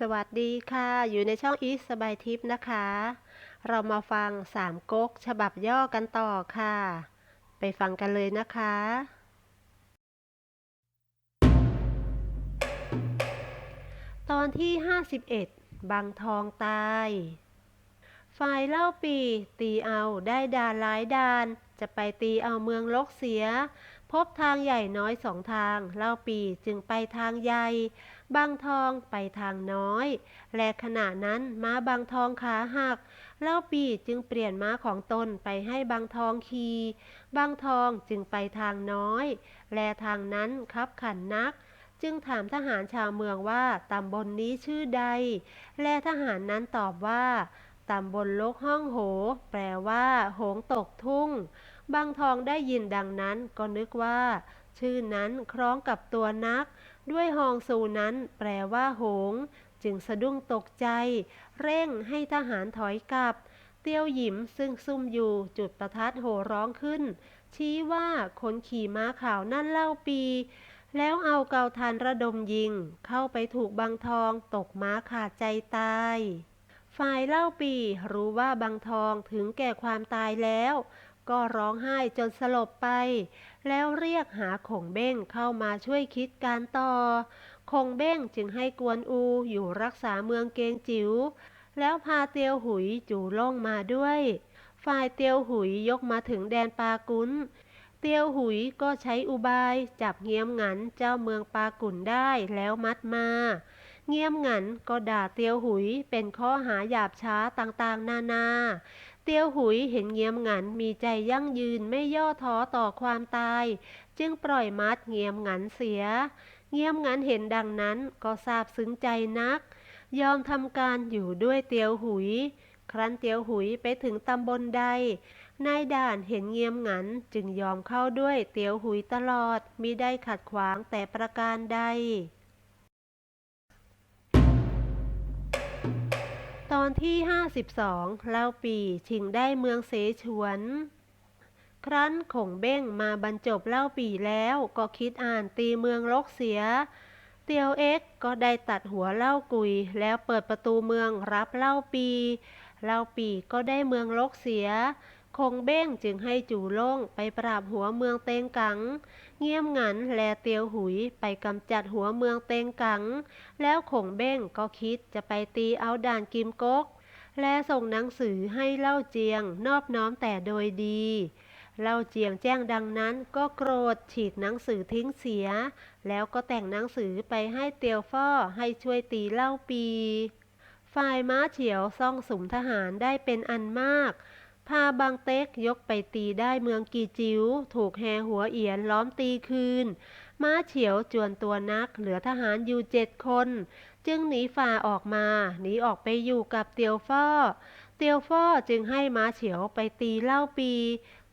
สวัสดีค่ะ อยู่ในช่องอีสสบายทิปนะคะ เรามาฟังสามก๊กฉบับย่อกันต่อค่ะ ไปฟังกันเลยนะคะ ตอนที่ 51 บางทองตายฝ่ายเล่าปี ตีเอาได้ดานหลายดาน จะไปตีเอาเมืองลกเสีย พบทางใหญ่น้อยสองทางเล่าปีจึงไปทางใหญ่บางทองไปทางน้อย และขณะนั้นม้าบางทองขาหักเล่าปีจึงเปลี่ยนม้าของตนไปให้บางทองขี่บางทองจึงไปทางน้อย และทางนั้นคับขันนัก จึงถามทหารชาวเมืองว่าตำบลนนี้ชื่อใด และทหารนั้นตอบว่าตำบลลกห้องโห แปลว่า โหงตกทุ่ง บางทองได้ยินดังนั้นก็นึกว่า ชื่อนั้นคล้องกับตัวนัก ด้วยฮองซูนั้นแปลว่าโหง จึงสะดุ้งตกใจ เร่งให้ทหารถอยกลับ เตียวหยิมซึ่งซุ่มอยู่จุดประทัดโห่ร้องขึ้น ชี้ว่าคนขี่ม้าขาวนั่นเล่าปี แล้วเอาเกาทันระดมยิง เข้าไปถูกบางทองตกม้าขาดใจตายฝ่ายเล่าปีรู้ว่าบางทองถึงแก่ความตายแล้ว ก็ร้องไห้จนสลบไป แล้วเรียกหาคงเบ้งเข้ามาช่วยคิดการต่อ คงเบ้งจึงให้กวนอูอยู่รักษาเมืองเกงจิ๋ว แล้วพาเตียวหุยจู่ล่งมาด้วย ฝ่ายเตียวหุยยกมาถึงแดนปากุนเตียวหุยก็ใช้อุบายจับเงียมหงันเจ้าเมืองปากุนได้แล้วมัดมาเงียมหงันก็ด่าเตียวหุยเป็นข้อหาหยาบช้าต่างๆ นานา เตียวหุยเห็นเงียมหงันมีใจยั่งยืนไม่ย่อท้อต่อความตาย จึงปล่อยมัดเงียมหงันเสีย เงียมหงันเห็นดังนั้นก็ซาบซึ้งใจนัก ยอมทำการอยู่ด้วยเตียวหุย ครั้นเตียวหุยไปถึงตำบลใดนายด่านเห็นเงียมหงันจึงยอมเข้าด้วยเตียวหุยตลอดมิได้ขัดขวางแต่ประการใด อนที่ 52 เล่าปีชิงได้เมืองเสฉวน ครั้นขงเบ้งมาบรรจบเล่าปีแล้วก็คิดอ่านตีเมืองลกเสีย เตียวเอ็กก็ได้ตัดหัวเล่ากุย แล้วเปิดประตูเมืองรับเล่าปี เล่าปีก็ได้เมืองลกเสีย คงเบ้งจึงให้จู่โล่งไปปราบหัวเมืองเตงกัง เงียมหงันแลเตียวหุยไปกำจัดหัวเมืองเตงกัง แล้วขงเบ้งก็คิดจะไปตีเอาด่านกิมก๊ก และส่งหนังสือให้เล่าเจียงนอบน้อมแต่โดยดีเล่าเจียงแจ้งดังนั้นก็โกรธฉีกหนังสือทิ้งเสีย แล้วก็แต่งหนังสือไปให้เตียวฟ่อให้ช่วยตีเล่าปี ฝ่ายม้าเฉียวซ่องสุมทหารได้เป็นอันมาก พาบางเต็กยกไปตีได้เมืองกีจิว๋วถูกแฮหัวเอียนล้อมตีคืน ม้าเฉียวจวนตัวนักเหลือทหารอยู่เจ็ดคน จึงหนีฝ่าออกมา หนีออกไปอยู่กับเตียวฟ่อเตียวฟ่อจึงให้ม้าเฉียวไปตีเล่าปี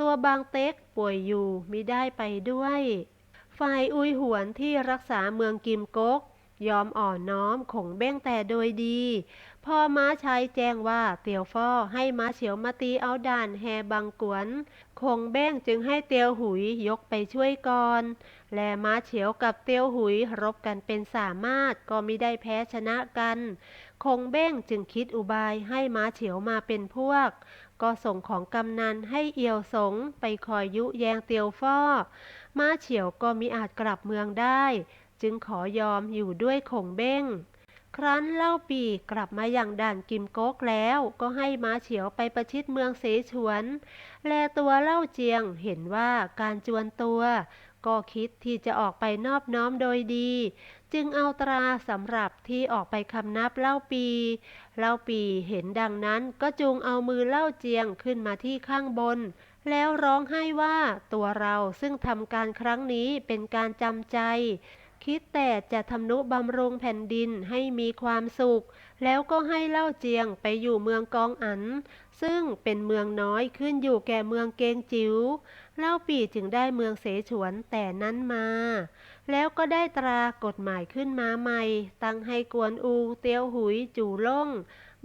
ตัวบางเต็กป่วยอยู่มิได้ไปด้วย ฝ่ายอุยหวนที่รักษาเมืองกิมก๊ก ยอมอ่อนน้อมขงเบ้งแต่โดยดีพอม้าชัยแจ้งว่าเตียวฟ่อให้ม้าเฉียวมาตีเอาด่านแฮบังกวนคงเบ้งจึงให้เตียวหุยยกไปช่วยก่อน และม้าเฉียวกับเตียวหุยรบกันเป็นสามารถก็มิได้แพ้ชนะกัน คงเบ้งจึงคิดอุบายให้ม้าเฉียวมาเป็นพวก ก็ส่งของกำนันให้เอียวสงไปคอยยุแยงเตียวฟ่อม้าเฉียวก็มิอาจกลับเมืองได้ จึงขอยอมอยู่ด้วยขงเบ้ง ครั้นเล่าปีกลับมาอย่างด่านกิมโก๊กแล้วก็ให้ม้าเฉียวไปประชิดเมืองเสฉวน แลตัวเล่าเจียงเห็นว่าการจวนตัว ก็คิดที่จะออกไปนอบน้อมโดยดี จึงเอาตราสำหรับที่ออกไปคำนับเล่าปี เล่าปีเห็นดังนั้นก็จูงเอามือเล่าเจียงขึ้นมาที่ข้างบนแล้วร้องไห้ว่าตัวเราซึ่งทำการครั้งนี้เป็นการจำใจ คิดแต่จะทำนุบำรุงแผ่นดินให้มีความสุข แล้วก็ให้เล่าเจียงไปอยู่เมืองกองอัน ซึ่งเป็นเมืองน้อยขึ้นอยู่แก่เมืองเกงจิว๋ว เล่าปีจึงได้เมืองเสฉวนแต่นั้นมา แล้วก็ได้ตรากฎหมายขึ้นมาใหม่ ตั้งให้กวนอู เตียวหุย จู่ล่ง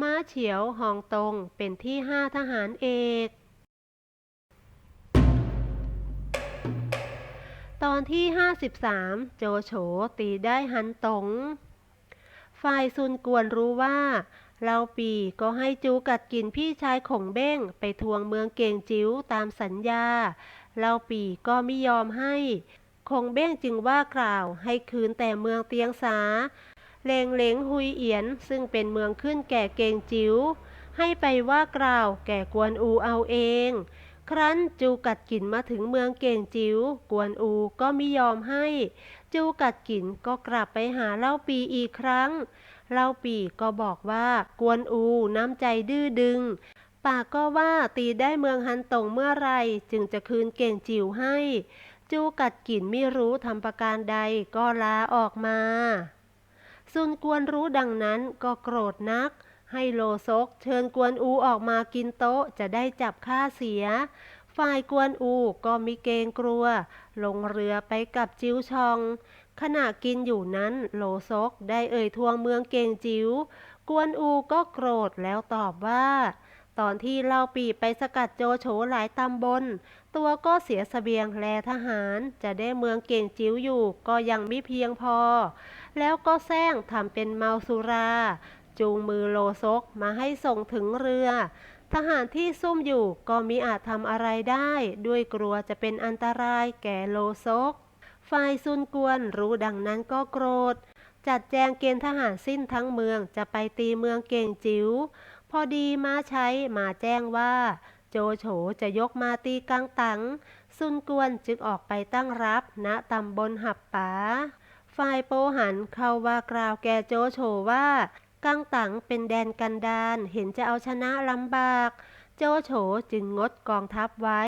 ม้าเฉียว หองตง เป็นที่ห้าทหารเอก ตอนที่ 53 โจโฉตีได้ฮันตง ฝ่ายซุนกวนรู้ว่าเล่าปีก็ให้จูกัดกินพี่ชายของเบ้งไปทวงเมืองเก่งจิ๋วตามสัญญาเล่าปีก็ไม่ยอมให้ คงเบ้งจึงว่ากล่าวให้คืนแต่เมืองเตียงสา เลงเลงฮุยเอียนซึ่งเป็นเมืองขึ้นแก่เกงจิ๋วให้ไปว่ากล่าวแก่กวนอูเอาเอง ครั้นจูกัดกินมาถึงเมืองเก่งจิ๋วกวนอูก็ไม่ยอมให้ จูกัดกินก็กลับไปหาเล่าปีอีกครั้ง เล่าปีก็บอกว่ากวนอูน้ำใจดื้อดึงปากก็ว่าตีได้เมืองฮันตงเมื่อไรจึงจะคืนเก่งจิ๋วให้ จูกัดกินไม่รู้ทำประการใดก็ลาออกมาซุนกวนรู้ดังนั้นก็โกรธนัก ให้โลซกเชิญกวนอูออกมากินโต๊ะจะได้จับค่าเสีย ฝ่ายกวนอูก็มีเกงกลัว ลงเรือไปกับจิ้วชอง ขณะกินอยู่นั้นโลซกได้เอ่ยทวงเมืองเกงจิ๋ว กวนอูก็โกรธแล้วตอบว่า ตอนที่เล่าปีไปสกัดโจโฉหลายตำบล ตัวก็เสียสเสบียงแลทหาร จะได้เมืองเก่งจิ๋วอยู่ก็ยังไม่เพียงพอ แล้วก็แซงทำเป็นเมาสุรา จูงมือโลซกมาให้ส่งถึงเรือ ทหารที่ซุ่มอยู่ก็มิอาจทำอะไรได้ ด้วยกลัวจะเป็นอันตรายแก่โลซก ฝ่ายซุนกวนรู้ดังนั้นก็โกรธ จัดแจงเกณฑ์ทหารสิ้นทั้งเมืองจะไปตีเมืองเก่งจิ๋วพอดีมาใช้มาแจ้งว่า โจโฉจะยกมาตีกังตังซุนกวนจึงออกไปตั้งรับณตำบลหับป๋าฝ่ายโปหันเข้าว่ากล่าวแก่โจโฉว่า กังตังเป็นแดนกันดานเห็นจะเอาชนะลำบาก โจโฉจึงงดกองทัพไว้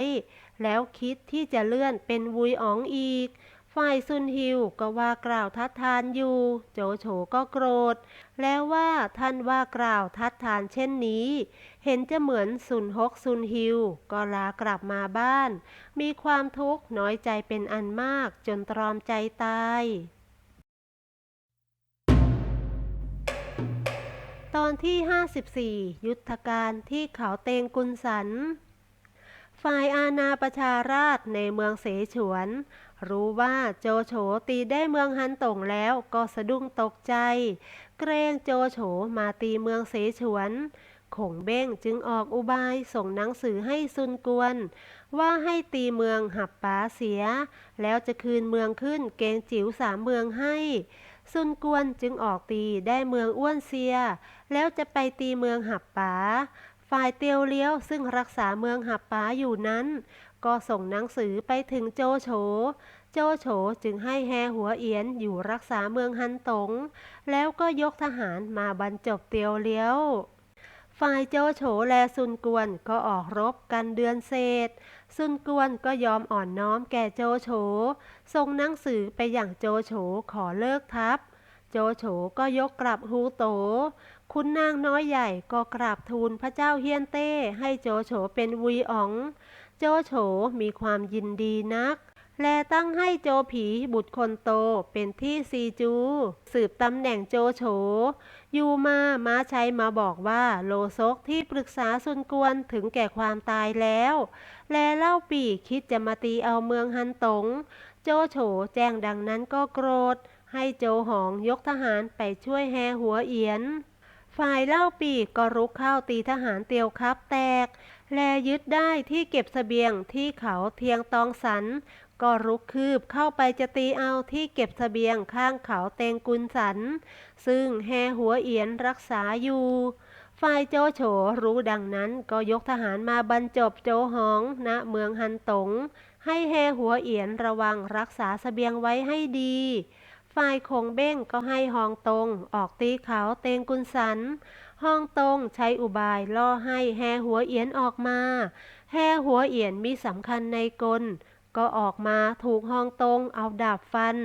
แล้วคิดที่จะเลื่อนเป็นวุยอ๋องอีก ฝ่ายซุนฮิวก็ว่ากล่าวทัดทานอยู่ โจโฉก็โกรธ แล้วว่าท่านว่ากล่าวทัดทานเช่นนี้ เห็นจะเหมือนซุนฮกซุนฮิว ก็ลากลับมาบ้าน มีความทุกข์น้อยใจเป็นอันมากจนตรอมใจตาย ตอนที่ 54 ยุทธการที่เขาเตงกุนสัน ฝ่ายอาณาประชาราชในเมืองเสฉวน รู้ว่าโจโฉตีได้เมืองฮันตงแล้วก็สะดุ้งตกใจ เกรงโจโฉมาตีเมืองเสฉวนขงเบ้งจึงออกอุบายส่งหนังสือให้ซุนกวน ว่าให้ตีเมืองหับป๋าเสีย แล้วจะคืนเมืองขึ้นเกงจิ๋วสามเมืองให้ ซุนกวนจึงออกตีได้เมืองอ้วนเซีย แล้วจะไปตีเมืองหับป๋า ฝ่ายเตียวเลี้ยวซึ่งรักษาเมืองหับป๋าอยู่นั้น ก็ส่งหนังสือไปถึงโจโฉ โจโฉจึงให้แฮหัวเอียนอยู่รักษาเมืองฮันตง แล้วก็ยกทหารมาบรรจบเตียวเลี้ยว ฝ่ายโจโฉและซุนกวนก็ออกรบกันเดือนเศษ ซุนกวนก็ยอมอ่อนน้อมแก่โจโฉ ส่งหนังสือไปอย่างโจโฉขอเลิกทัพ โจโฉก็ยกกลับฮูโต คุณนางน้อยใหญ่ก็กราบทูลพระเจ้าเฮียนเต้ให้โจโฉเป็นวุยอ๋อง โจโฉมีความยินดีนัก และตั้งให้โจผีบุตรคนโตเป็นที่ซีจู สืบตำแหน่งโจโฉอยู่มาม้าใช้มาบอกว่าโลซกที่ปรึกษาซุนกวนถึงแก่ความตายแล้ว และเล่าปีคิดจะมาตีเอาเมืองฮันตง โจโฉแจ้งดังนั้นก็โกรธ ให้โจหองยกทหารไปช่วยแฮหัวเอียน ฝ่ายเล่าปีก็รุกเข้าตีทหารเตียวครับแตก แลยึดได้ที่เก็บเสบียงที่เขาเทียงตองสัน ก็รุกคืบเข้าไปจะตีเอาที่เก็บเสบียงข้างเขาเตงกุนสัน ซึ่งแฮหัวเอียนรักษาอยู่ ฝ่ายโจโฉรู้ดังนั้นก็ยกทหารมาบรรจบโจหองณเมืองฮันตง ให้แฮหัวเอียนระวังรักษาเสบียงไว้ให้ดีฝ่ายคงเบ้งก็ให้ฮองตง ออกตีเขาเตงกุนสันฮองตงใช้อุบายล่อให้แฮหัวเอียนออกมา แฮหัวเอียนมีสำคัญในกล ก็ออกมาถูกฮองตรงเอาดาบฟัน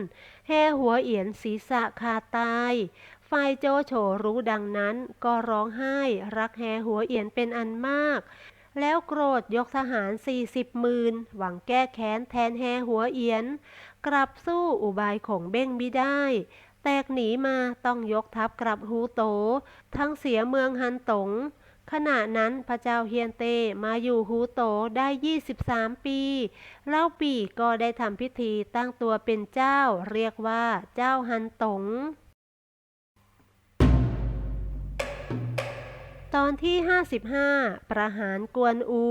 แฮหัวเอียนศีรษะขาตาย ฝ่ายโจโฉรู้ดังนั้นก็ร้องไห้รักแฮหัวเอียนเป็นอันมาก แล้วโกรธยกทหารสี่สิบหมื่นหวังแก้แค้นแทนแฮหัวเอียน กลับสู้อุบายของเบ้งไม่ได้แตกหนีมาต้องยกทัพกลับฮูโต ทั้งเสียเมืองฮันตง ขณะนั้นพระเจ้าเฮียนเตมาอยู่ฮูโตได้ 23 ปี เล่าปีก็ได้ทำพิธีตั้งตัวเป็นเจ้า เรียกว่าเจ้าฮันตง ตอนที่ 55 ประหารกวนอู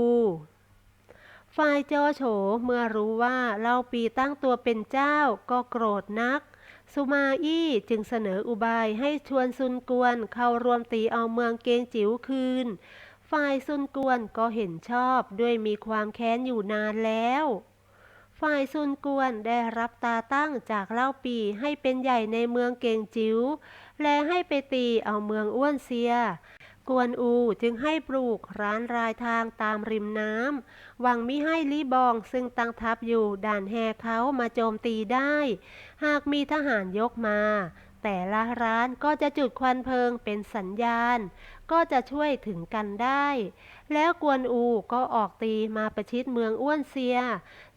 ฝ่ายจอโฉเมื่อรู้ว่าเล่าปีตั้งตัวเป็นเจ้าก็โกรธนัก สุมาอี้จึงเสนออุบายให้ชวนซุนกวนเข้ารวมตีเอาเมืองเกงจิ๋วคืน ฝ่ายซุนกวนก็เห็นชอบด้วยมีความแค้นอยู่นานแล้ว ฝ่ายซุนกวนได้รับตาตั้งจากเล่าปีให้เป็นใหญ่ในเมืองเกงจิ๋วและให้ไปตีเอาเมืองอ้วนเซีย กวนอูจึงให้ปลูกร้านรายทางตามริมน้ำหวังมิให้ลีบองซึ่งตั้งทัพอยู่ด่านแฮเขามาโจมตีได้ หากมีทหารยกมา แต่ละร้านก็จะจุดควันเพลิงเป็นสัญญาณ ก็จะช่วยถึงกันได้ แล้วกวนอูก็ออกตีมาประชิดเมืองอ้วนเซีย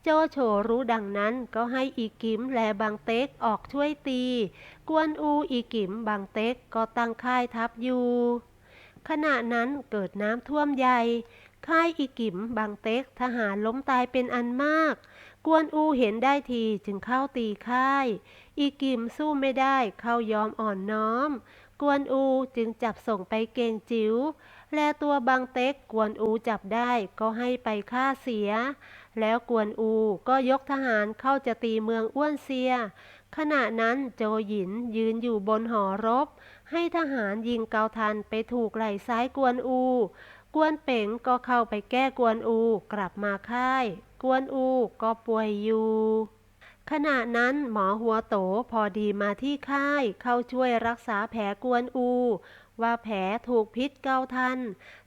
โจโฉรู้ดังนั้นก็ให้อีกิมและบางเต็กออกช่วยตี กวนอูอีกิมบางเต็กก็ตั้งค่ายทัพอยู่ ขณะนั้นเกิดน้ำท่วมใหญ่ ค่ายอีกิมบางเต็กทหารล้มตายเป็นอันมาก กวนอูเห็นได้ทีจึงเข้าตีค่ายอีกิมสู้ไม่ได้เข้ายอมอ่อนน้อม กวนอูจึงจับส่งไปเกงจิ๋ว และตัวบางเต็กกวนอูจับได้ก็ให้ไปฆ่าเสีย แล้วกวนอูก็ยกทหารเข้าจะตีเมืองอ้วนเซีย ขณะนั้นโจหยินยืนอยู่บนหอรบ ให้ทหารยิงเกาทันไปถูกไหล่ซ้ายกวนอู กวนเป๋งก็เข้าไปแก้กวนอูกลับมาค่าย กวนอูก็ป่วยอยู่ ขณะนั้นหมอหัวโตพอดีมาที่ค่ายเข้าช่วยรักษาแผลกวนอู ว่าแผลถูกพิษเกาทัน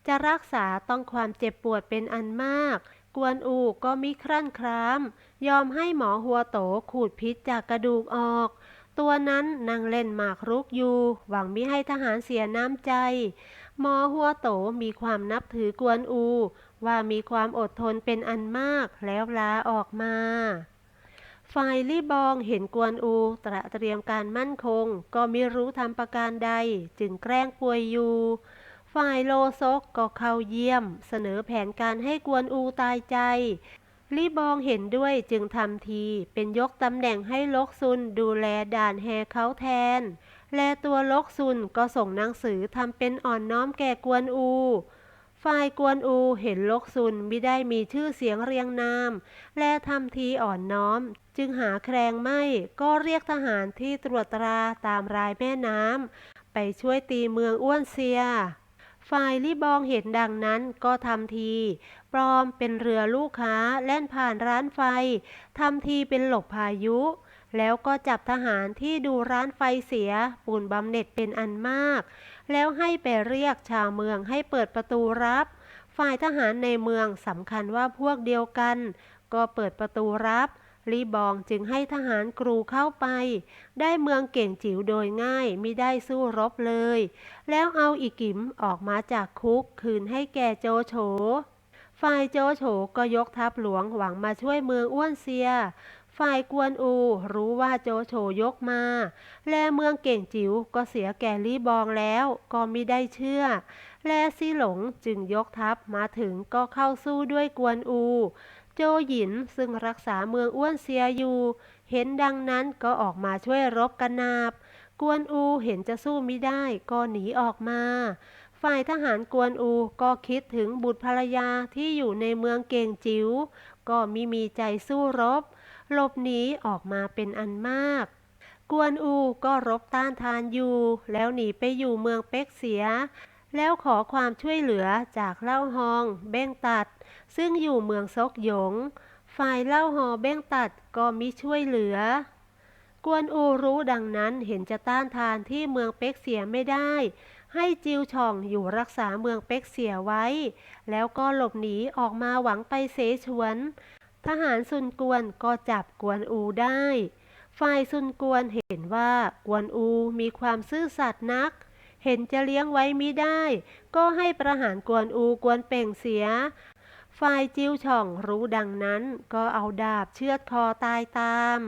จะรักษาต้องความเจ็บปวดเป็นอันมาก กวนอูก็มิครั่นคราม ยอมให้หมอหัวโตขูดพิษจากกระดูกออก ตัวนั้นนั่งเล่นหมากรุกอยู่ หวังมิให้ทหารเสียน้ำใจ หมอหัวโตมีความนับถือกวนอู ว่ามีความอดทนเป็นอันมากแล้วลาออกมาฝ่ายลี่บองเห็นกวนอูตระเตรียมการมั่นคง ก็ไม่รู้ทำประการใด จึงแกล้งป่วยอยู่ ฝ่ายโลซกก็เข้าเยี่ยม เสนอแผนการให้กวนอูตายใจลี่บองเห็นด้วยจึงทำทีเป็นยกตำแหน่งให้ลกซุนดูแลด่านแฮเขาแทน และตัวลกซุนก็ส่งหนังสือทำเป็นอ่อนน้อมแก่กวนอู ฝ่ายกวนอูเห็นลกซุนไม่ได้มีชื่อเสียงเรียงนาม และทำทีอ่อนน้อม จึงหาแครงไม่ก็เรียกทหารที่ตรวจตราตามรายแม่น้ำไปช่วยตีเมืองอ้วนเซีย ฝ่ายลี่บองเห็นดังนั้นก็ทำที ปลอมเป็นเรือลูกค้าแล่นผ่านร้านไฟทำทีเป็นหลบพายุ แล้วก็จับทหารที่ดูร้านไฟเสียปูนบำเหน็จเป็นอันมาก แล้วให้ไปเรียกชาวเมืองให้เปิดประตูรับ ฝ่ายทหารในเมืองสำคัญว่าพวกเดียวกัน ก็เปิดประตูรับ ลีบองจึงให้ทหารกรูเข้าไป ได้เมืองเก่งจิ๋วโดยง่ายมิได้สู้รบเลย แล้วเอาอีกิมออกมาจากคุกคืนให้แก่โจโฉฝ่ายโจโฉก็ยกทัพหลวงหวังมาช่วยเมืองอ้วนเซีย ฝ่ายกวนอู รู้ว่าโจโฉยกมา แลเมืองเก่งจิ๋วก็เสียแก่ลี่บองแล้วก็มิได้เชื่อ แลซีหลงจึงยกทัพมาถึงก็เข้าสู้ด้วยกวนอู โจหยินซึ่งรักษาเมืองอ้วนเซียอยู่ เห็นดังนั้นก็ออกมาช่วยรบกันนาบ กวนอูเห็นจะสู้ไมิได้ก็หนีออกมา ฝ่ายทหารกวนอูก็คิดถึงบุตรภรรยาที่อยู่ในเมืองเกงจิ๋วก็มิมีใจสู้รบ หลบหนีออกมาเป็นอันมาก กวนอูก็รบต้านทานอยู่ แล้วหนีไปอยู่เมืองเป็กเสีย แล้วขอความช่วยเหลือจากเล่าฮองเบ้งตัด ซึ่งอยู่เมืองซกหยง ฝ่ายเล่าฮอเบ้งตัดก็มิช่วยเหลือ กวนอูรู้ดังนั้นเห็นจะต้านทานที่เมืองเป็กเสียไม่ได้ ให้จิวช่องอยู่รักษาเมืองเป็กเสียไว้ แล้วก็หลบหนีออกมาหวังไปเสฉวน ทหารซุนกวนก็จับกวนอูได้ฝ่ายซุนกวนเห็นว่ากวนอูมีความซื่อสัตย์นัก เห็นจะเลี้ยงไว้มิได้ ก็ให้ประหารกวนอูกวนเป่งเสีย ฝ่ายจิ้วช่องรู้ดังนั้น ก็เอาดาบเชือดคอตายตาม